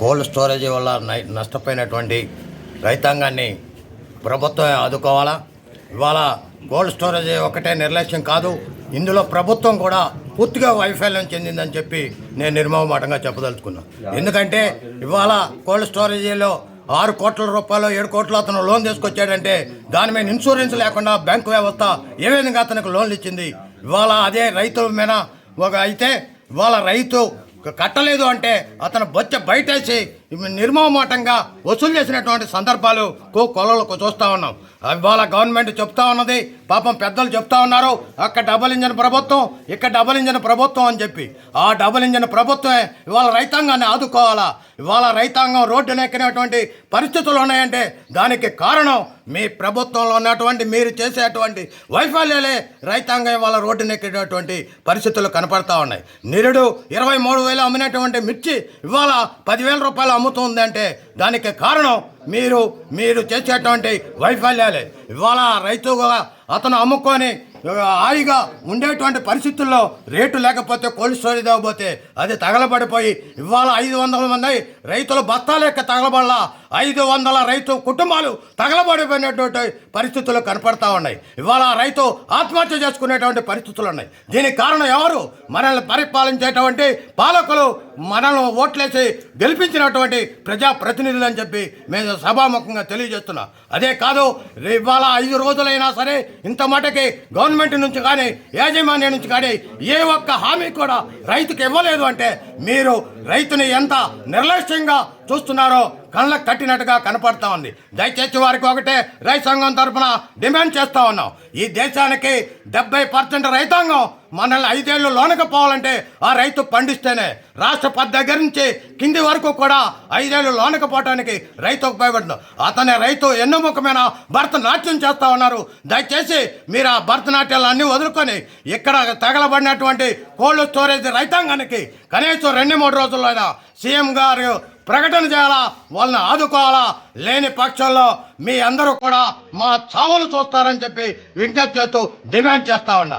Cold storage వల్ల నష్టపోయినటువంటి రైతాంగాన్ని ప్రభుత్వం ఆదుకోవాలా? ఇవాళ కోల్డ్ స్టోరేజ్ ఒకటే నిర్లక్ష్యం కాదు ఇందులో ప్రభుత్వం కూడా పూర్తిగా వైఫల్యం చెందిందని చెప్పి నేను నిర్మమాటంగా చెప్పదలుచుకున్నాను ఎందుకంటే ఇవాళ కోల్డ్ స్టోరేజీలో ఆరు కోట్ల రూపాయలు ఏడు కోట్లు అతను లోన్ తీసుకొచ్చాడంటే దాని మీద ఇన్సూరెన్స్ లేకుండా బ్యాంకు వ్యవస్థ ఏ విధంగా అతనికి లోన్లు ఇచ్చింది? ఇవాళ అదే రైతుల మీద ఒక అయితే ఇవాళ రైతు కట్టలేదు అంటే అతను బొచ్చ బయటేసి నిర్మమాటంగా వసూలు చేసినటువంటి సందర్భాలు కో కొలలకు చూస్తూ ఉన్నాం. ఇవాళ గవర్నమెంట్ చెప్తా ఉన్నది పాపం పెద్దలు చెప్తా ఉన్నారు అక్కడ డబల్ ఇంజన్ ప్రభుత్వం ఇక్కడ డబల్ ఇంజన్ ప్రభుత్వం అని చెప్పి. ఆ డబల్ ఇంజన్ ప్రభుత్వమే ఇవాళ రైతాంగాన్ని ఆదుకోవాలా? ఇవాళ రైతాంగం రోడ్డున ఎక్కినటువంటి పరిస్థితులు ఉన్నాయంటే దానికి కారణం మీ ప్రభుత్వంలో ఉన్నటువంటి మీరు చేసేటువంటి వైఫల్యాలే రైతాంగం ఇవాళ రోడ్డున ఎక్కినటువంటి పరిస్థితులు కనపడతా ఉన్నాయి. నిరుడు ఇరవై మూడు వేలు అమ్మినటువంటి మిర్చి ఇవాళ పదివేల రూపాయలు అమ్ముతుంది అంటే దానికి కారణం మీరు మీరు చేసేటువంటి వైఫల్యాలే. ఇవాళ రైతుగా అతను అమ్ముకొని హాయిగా ఉండేటువంటి పరిస్థితుల్లో రేటు లేకపోతే కోల్డ్ స్టోరేజ్ అవ్వబోతే అది తగలబడిపోయి ఇవాళ ఐదు వందల మంది రైతులు బత్తాలు లెక్క తగలబడలా ఐదు వందల రైతు కుటుంబాలు తగలబడిపోయినటువంటి పరిస్థితులు కనపడతా ఉన్నాయి. ఇవాళ రైతు ఆత్మహత్య చేసుకునేటువంటి పరిస్థితులు ఉన్నాయి. దీనికి కారణం ఎవరు? మనల్ని పరిపాలించేటువంటి పాలకులు మనల్ని ఓట్లేసి గెలిపించినటువంటి ప్రజాప్రతినిధులు అని చెప్పి మేము సభాముఖంగా తెలియజేస్తున్నాం. అదే కాదు ఇవాళ ఐదు రోజులైనా సరే ఇంత మటుకి గవర్నమెంట్ నుంచి కానీ యాజమాన్యం నుంచి కానీ ఏ ఒక్క హామీ కూడా రైతుకి ఇవ్వలేదు అంటే మీరు రైతుని ఎంత నిర్లక్ష్యంగా చూస్తున్నారో కళ్ళకు కట్టినట్టుగా కనపడతా ఉంది. దయచేసి వారికి ఒకటే రైతు సంఘం తరఫున డిమాండ్ చేస్తా ఉన్నాం. ఈ దేశానికి డెబ్బై పర్సెంట్ రైతాంగం మనల్ని ఐదేళ్ళు లోనక పోవాలంటే ఆ రైతు పండిస్తేనే. రాష్ట్రపతి దగ్గర నుంచి కింది వరకు కూడా ఐదేళ్ళు లోనక పోవటానికి రైతు ఉపయోగపడుతుంది. అతనే రైతు ఎన్నో ముఖమైన భరతనాట్యం చేస్తా ఉన్నారు. దయచేసి మీరు ఆ భరతనాట్యాలు అన్నీ వదులుకొని ఇక్కడ తగలబడినటువంటి కోల్డ్ స్టోరేజ్ రైతాంగానికి కనీసం రెండు మూడు రోజుల్లోనైనా సీఎం గారు ప్రకటన చేయాలా? వాళ్ళని ఆదుకోవాలా? లేని పక్షంలో మీ అందరూ కూడా మా చావులు చూస్తారని చెప్పి విజ్ఞప్తి చేస్తూ డిమాండ్ చేస్తా ఉన్నా.